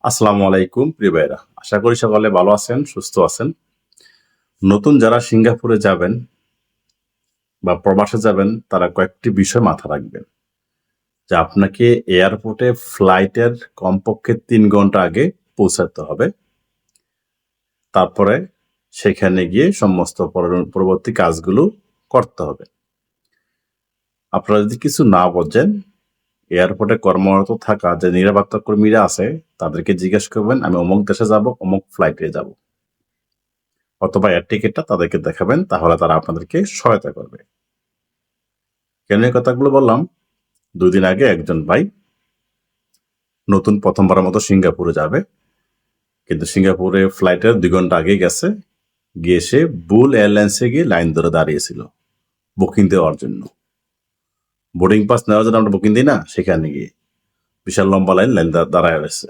আসসালামু আলাইকুম, প্রিয় ভাইরা আশা করি সকলে ভালো আছেন, সুস্থ আছেন। নতুন যারা সিঙ্গাপুরে যাবেন বা প্রবাসে যাবেন, তারা কয়েকটি বিষয় মাথা রাখবেন। যে আপনাকে এয়ারপোর্টে ফ্লাইটের কমপক্ষে তিন ঘণ্টা আগে পৌঁছাতে হবে। তারপরে সেখানে গিয়ে সমস্ত পর- পরবর্তী কাজগুলো করতে হবে। আপনারা যদি কিছু না বোঝেন এয়ারপোর্টে কর্মরত থাকা যে নিরাপত্তা কর্মীরা আছে, তাদেরকে জিজ্ঞেস করবেন, আমি অমুক দেশে যাব, অমুক ফ্লাইটে যাব। অথবা এয়ার টিকিটটা তাদেরকে দেখাবেন, তাহলে তারা আপনাদেরকে সহায়তা করবে। কেন এই কথাগুলো বললাম? দুই দিন আগে একজন ভাই নতুন প্রথমবারের মতো সিঙ্গাপুরে যাবে, কিন্তু সিঙ্গাপুরে ফ্লাইটের দুই ঘণ্টা আগে গেছে, গিয়ে সে বুল এয়ারলাইন্সে গিয়ে লাইন ধরে দাঁড়িয়েছিল বুকিং দেওয়ার জন্য। বোর্ডিং পাস নেওয়ার জন্য আমরা বুকিং দিই না, সেখানে গিয়ে। বিশাল লম্বা লাইন লাইন দাঁড়ায় রয়েছে।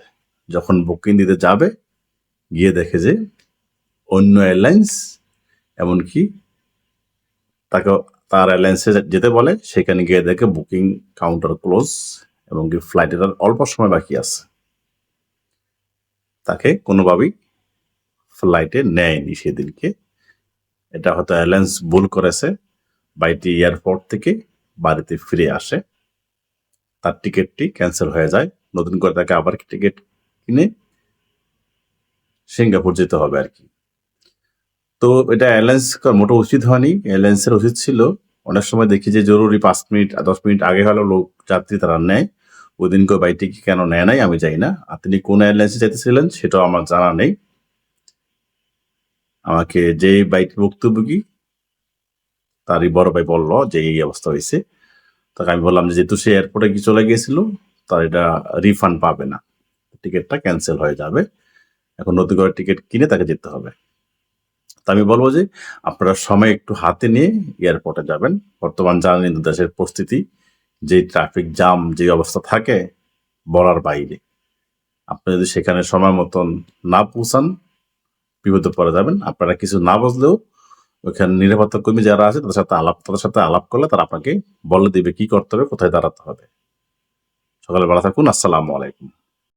যখন বুকিং দিতে যাবে, গিয়ে দেখে যে অন্য এয়ারলাইন্স এমনকি তাকে তার এয়ারলাইন্সে যেতে বলে, সেখানে গিয়ে দেখে বুকিং কাউন্টার ক্লোজ এবং কি ফ্লাইটের আর অল্প সময় বাকি আছে। তাকে কোনোভাবেই ফ্লাইটে নেয়নি সেদিনকে। এটা হয়তো এয়ারলাইন্স ভুল করেছে। বাইটি এয়ারপোর্ট থেকে বাড়িতে ফিরে আসে, তার টিকিটটি ক্যান্সেল হয়ে যায়। নতুন করে তাকে আবার টিকিট কিনে সিঙ্গাপুর যেতে হবে আর কি। তো এটা এয়ারলাইন্স মোটো উচিত হয়নি। এয়ারলাইন্সের উচিত ছিল, অনেক সময় দেখি যে জরুরি পাঁচ মিনিট, দশ মিনিট আগে হলেও লোক, যাত্রী তারা নেয়। ওই দিন করে বাইকটি কেন নেয় নাই আমি জানি না। আর তিনি কোন এয়ারলাইন্সে যেতেছিলেন সেটাও আমার জানা নেই। আমাকে যে বাইক ভুক্তভোগী তারই বড় ভাই বলল যে এই অবস্থা হয়েছে। তাকে আমি বললাম যেহেতু সে এয়ারপোর্টে কি চলে গিয়েছিল তার এটা রিফান্ড পাবে না। টিকিটটা ক্যান্সেল হয়ে যাবে। এখন নতুন করে টিকিট কিনে তাকে যেতে হবে। তা আমি বলব যে আপনারা সময় একটু হাতে নিয়ে এয়ারপোর্টে যাবেন। বর্তমান জানেন দেশের পরিস্থিতি যে ট্রাফিক জ্যাম যে অবস্থা থাকে, বলার বাইরে। আপনি যদি সেখানে সময় মতন না পৌঁছান, বিপদে পড়ে যাবেন। আপনারা কিছু না বুঝলেও ওখানে নিরাপত্তা কর্মী যারা আছে, তাদের সাথে আলাপ তাদের সাথে আলাপ করলে তারা আপনাকে বলে দিবে কি করতে হবে, কোথায় দাঁড়াতে হবে। সকালে বেলা থাকুন, আসসালামু আলাইকুম।